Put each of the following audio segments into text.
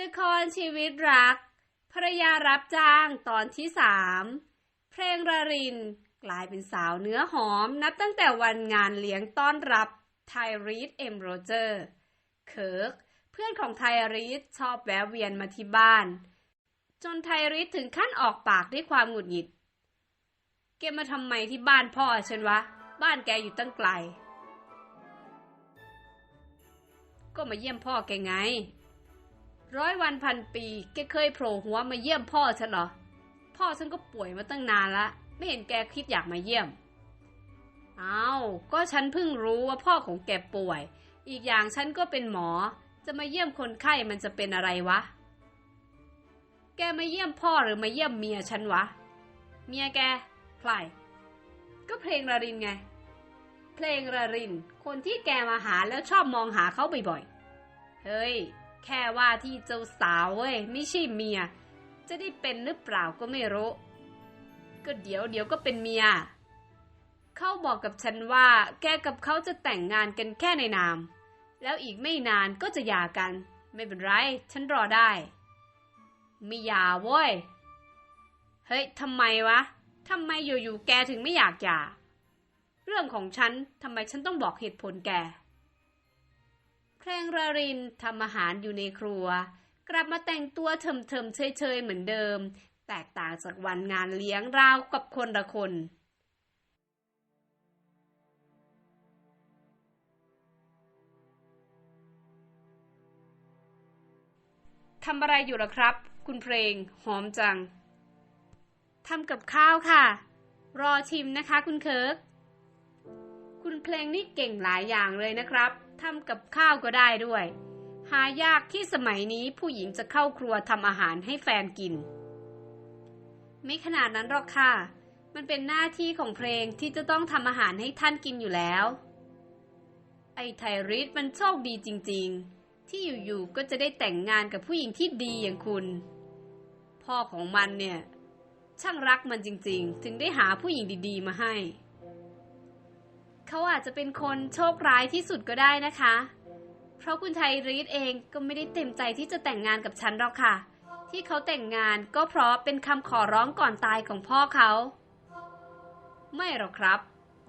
ละครชีวิตรักภรรยารับจ้างตอนที่สามเพลงระริน กลายเป็นสาวเนื้อหอมนับตั้งแต่วันงานเลี้ยงต้อนรับไทรีสเอ็มโรเจอร์ เคิร์ก เพื่อนของไทรีสชอบแวะเวียนมาที่บ้าน จนไทรีสถึงขั้นออกปากด้วยความหงุดหงิด แกมาทำไมที่บ้านพ่อฉันวะ บ้านแกอยู่ตั้งไกล ก็มาเยี่ยมพ่อแกไง ร้อยวันพันปีแกเคยโผล่หัวมาเยี่ยมพ่อฉันเหรอ พ่อฉันก็ป่วยมาตั้งนานละ ไม่เห็นแกคิดอยากมาเยี่ยม เอา้าก็ฉันเพิ่งรู้ว่าพ่อของแกป่วย อีกอย่างฉันก็เป็นหมอ จะมาเยี่ยมคนไข้มันจะเป็นอะไรวะ แกมาเยี่ยมพ่อหรือมาเยี่ยมเมียฉันวะ เมียแกใคร ก็เพลงระรินไง เพลงระริน คนที่แกมาหาแล้วชอบมองหาเขาบ่อยๆ เฮ้ย แค่ว่าที่เจ้าสาวเว้ยไม่ใช่เมีย จะได้เป็นหรือเปล่าก็ไม่รู้ ก็เดี๋ยวเดี๋ยวก็เป็นเมีย เขาบอกกับฉันว่าแกกับเขาจะแต่งงานกันแค่ในนาม แล้วอีกไม่นานก็จะหย่ากัน ไม่เป็นไร ฉันรอได้ ไม่หย่าเว้ย เฮ้ยทำไมวะทำไมอยู่ๆแกถึงไม่อยากหย่า เรื่องของฉันทำไมฉันต้องบอกเหตุผลแก เพลงระรินทำอาหารอยู่ในครัว กลับมาแต่งตัวเถิมๆเฉยๆเหมือนเดิม แตกต่างจากวันงานเลี้ยงราวกับคนละคนทำอะไรอยู่ล่ะครับ คุณเพลงหอมจังทำกับข้าวค่ะ รอชิมนะคะคุณเคิร์กคุณเพลงนี่เก่งหลายอย่างเลยนะครับ ทำกับข้าวก็ได้ด้วย หายากที่สมัยนี้ผู้หญิงจะเข้าครัวทำอาหารให้แฟนกิน ไม่ขนาดนั้นหรอกค่ะ มันเป็นหน้าที่ของเพลงที่จะต้องทำอาหารให้ท่านกินอยู่แล้ว ไอ้ไทริสมันโชคดีจริง ๆ ที่อยู่ๆก็จะได้แต่งงานกับผู้หญิงที่ดีอย่างคุณ พ่อของมันเนี่ย ช่างรักมันจริง ๆ ถึงได้หาผู้หญิงดี ๆ มาให้ เขาอาจจะเป็นคนโชคร้ายที่สุดก็ได้นะคะ เพราะคุณไทยรีดเองก็ไม่ได้เต็มใจที่จะแต่งงานกับฉันหรอกค่ะ ที่เขาแต่งงานก็เพราะเป็นคำขอร้องก่อนตายของพ่อเขา ไม่หรอกครับ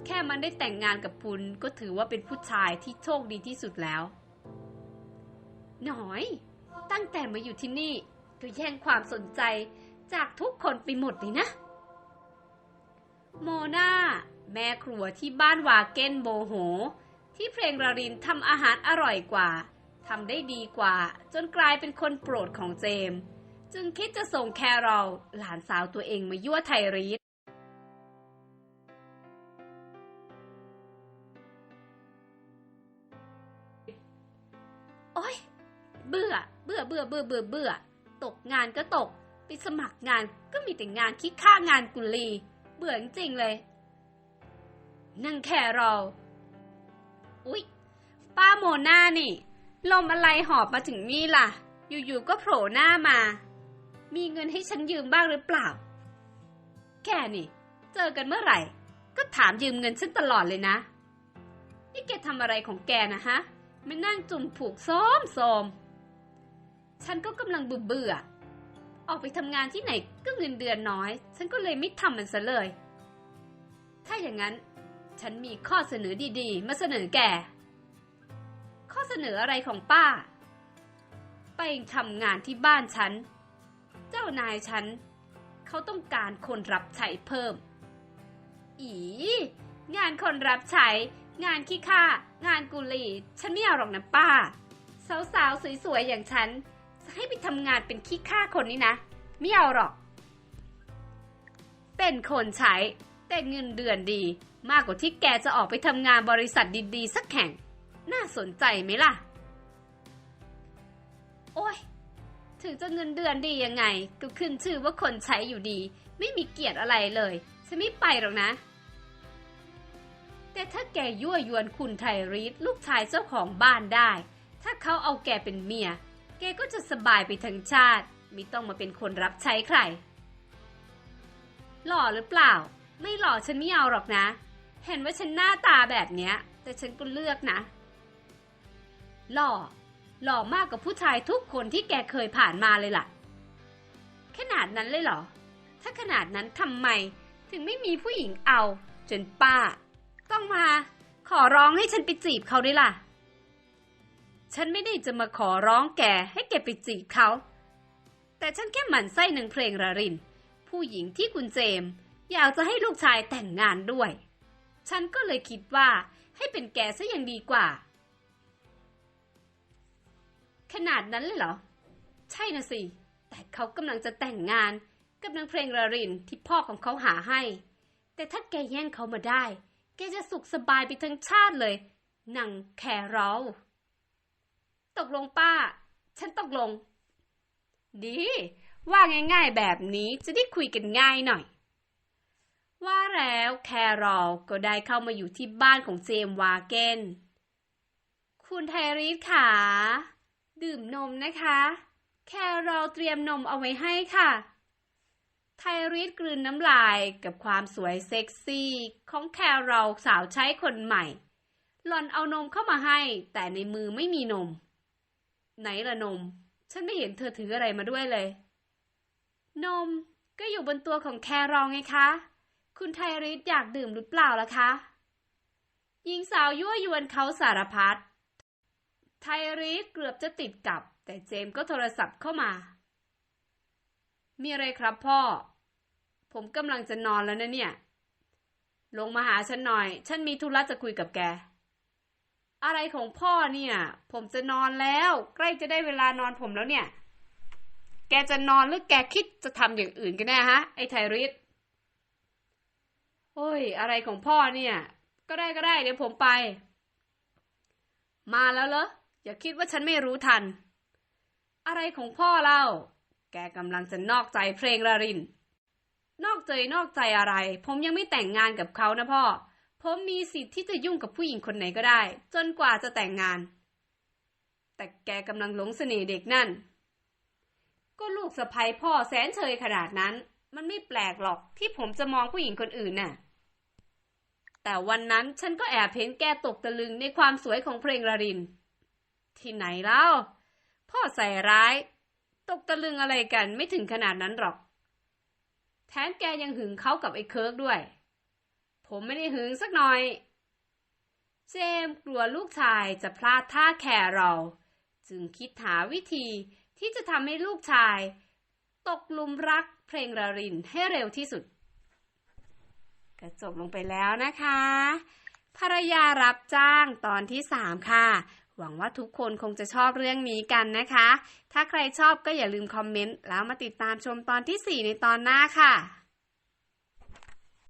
แค่มันได้แต่งงานกับคุณก็ถือว่าเป็นผู้ชายที่โชคดีที่สุดแล้ว หน่อย ตั้งแต่มาอยู่ที่นี่ก็แย่งความสนใจจากทุกคนไปหมดเลยนะ โมนาแม่ครัวที่บ้านวาเก้นโบโห ที่เพลงรารินทำอาหารอร่อยกว่าทำได้ดีกว่า จนกลายเป็นคนโปรดของเจม จึงคิดจะส่งแครอลหลานสาวตัวเองมายั่วไทรีสโอ๊ย เบื่อ เบื่อเบื่อเบื่อเบื่อเบื่อ ตกงานก็ตก ไปสมัครงานก็มีแต่งานคิดค่างานกุลี เบื่อจริงเลย นั่งแครอลอุ๊ย ป้าโมนานี่ ลมอะไรหอบมาถึงนี่ล่ะ อยู่ๆก็โผล่หน้ามา มีเงินให้ฉันยืมบ้างหรือเปล่า แกนี่ เจอกันเมื่อไหร่ ก็ถามยืมเงินฉันตลอดเลยนะ นี่แกทำอะไรของแกนะฮะ ไม่นั่งจุ่มผูกซ้อมโสมฉันก็กำลังเบื่อเบื่อ ออกไปทำงานที่ไหนก็เงินเดือนน้อย ฉันก็เลยไม่ทำมันซะเลย ถ้าอย่างนั้น ฉันมีข้อเสนอดีๆ มาเสนอแก ข้อเสนออะไรของป้า ไปทำงานที่บ้านฉัน เจ้านายฉัน เขาต้องการคนรับใช้เพิ่ม อีงานคนรับใช้ งานขี้ข้างานกุลี ฉันไม่เอาหรอกนะป้า สาวๆสวยๆอย่างฉัน ให้ไปทำงานเป็นขี้ข้าคนนี้นะ ไม่เอาหรอก เป็นคนใช้ แต่เงินเดือนดี มากกว่าที่แกจะออกไปทำงานบริษัทดีๆ สักแห่ง น่าสนใจไหมล่ะ โอ้ย ถึงจะเงินเดือนดียังไง ก็ขึ้นชื่อว่าคนใช้อยู่ดี ไม่มีเกียรติอะไรเลย ฉันไม่ไปหรอกนะแต่ถ้าแกยั่วยวนคุณไทรีสลูกชายเจ้าของบ้านได้ ถ้าเขาเอาแกเป็นเมีย แกก็จะสบายไปทั้งชาติ ไม่ต้องมาเป็นคนรับใช้ใคร หล่อหรือเปล่า ไม่หล่อฉันไม่เอาหรอกนะ เห็นว่าฉันหน้าตาแบบเนี้ย แต่ฉันก็เลือกนะ หล่อ หล่อมากกว่าผู้ชายทุกคนที่แกเคยผ่านมาเลยล่ะ ขนาดนั้นเลยเหรอ ถ้าขนาดนั้นทำไม ถึงไม่มีผู้หญิงเอา จนป้า ต้องมา ขอร้องให้ฉันไปจีบเขาด้วยล่ะ ฉันไม่ได้จะมาขอร้องแกให้แกไปจีบเขา แต่ฉันแค่หมั่นไส้หนึ่งเพลงระริน ผู้หญิงที่คุณเจมส์อยากจะให้ลูกชายแต่งงานด้วย ฉันก็เลยคิดว่าให้เป็นแกซะยังดีกว่า ขนาดนั้นเลยเหรอ ใช่นะสิ แต่เขากำลังจะแต่งงานกับนางเพลงระรินที่พ่อของเขาหาให้ แต่ถ้าแกแย่งเขามาได้ แกจะสุขสบายไปทั้งชาติเลยนางแครอล ตกลงป้า ฉันตกลง ดี ว่าง่ายๆแบบนี้จะได้คุยกันง่ายหน่อย ว่าแล้วแครอลก็ได้เข้ามาอยู่ที่บ้านของเจมส์วาเกนคุณไทรีสขาดื่มนมนะคะ แครอลเตรียมนมเอาไว้ให้ค่ะ ไทรีสกลืนน้ำลายกับความสวยเซ็กซี่ของแครอลสาวใช้คนใหม่ หล่อนเอานมเข้ามาให้ แต่ในมือไม่มีนม ไหนล่ะนม ฉันไม่เห็นเธอถืออะไรมาด้วยเลย นมก็อยู่บนตัวของแครอลไงคะ คุณไทริสอยากดื่มหรือเปล่าล่ะคะ หญิงสาวยั่วยวนเขาสารพัด ไทริสเกือบจะติดกับ แต่เจมส์ก็โทรศัพท์เข้ามา มีอะไรครับพ่อ ผมกำลังจะนอนแล้วนะเนี่ย ลงมาหาฉันหน่อย ฉันมีธุระจะคุยกับแก อะไรของพ่อเนี่ย ผมจะนอนแล้ว ใกล้จะได้เวลานอนผมแล้วเนี่ย แกจะนอนหรือแกคิดจะทำอย่างอื่นกันแน่ฮะ ไอ้ไทริสโอ้ย อะไรของพ่อเนี่ย ก็ได้ก็ได้เดี๋ยวผมไป มาแล้วเหรอ อย่าคิดว่าฉันไม่รู้ทัน อะไรของพ่อเล่า แกกำลังจะนอกใจเพลงระริน นอกใจนอกใจอะไร ผมยังไม่แต่งงานกับเขานะพ่อ ผมมีสิทธิ์ที่จะยุ่งกับผู้หญิงคนไหนก็ได้ จนกว่าจะแต่งงาน แต่แกกำลังหลงเสน่ห์เด็กนั่น ก็ลูกสะใภ้พ่อแสนเชยขนาดนั้น มันไม่แปลกหรอกที่ผมจะมองผู้หญิงคนอื่นน่ะ แต่วันนั้นฉันก็แอบเห็นแกตกตะลึงในความสวยของเพลงระริน ที่ไหนเล่า พ่อใส่ร้าย ตกตะลึงอะไรกันไม่ถึงขนาดนั้นหรอก แถมแกยังหึงเขากับไอ้เคิร์กด้วย ผมไม่ได้หึงสักหน่อย เจมกลัวลูกชายจะพลาดท่าแคร์เรา จึงคิดหาวิธีที่จะทำให้ลูกชาย ตกหลุมรักเพลงระรินให้เร็วที่สุดก็จบลงไปแล้วนะคะ ภรรยารับจ้างตอนที่3ค่ะ หวังว่าทุกคนคงจะชอบเรื่องนี้กันนะคะ ถ้าใครชอบก็อย่าลืมคอมเมนต์แล้วมาติดตามชมตอนที่4ในตอนหน้าค่ะ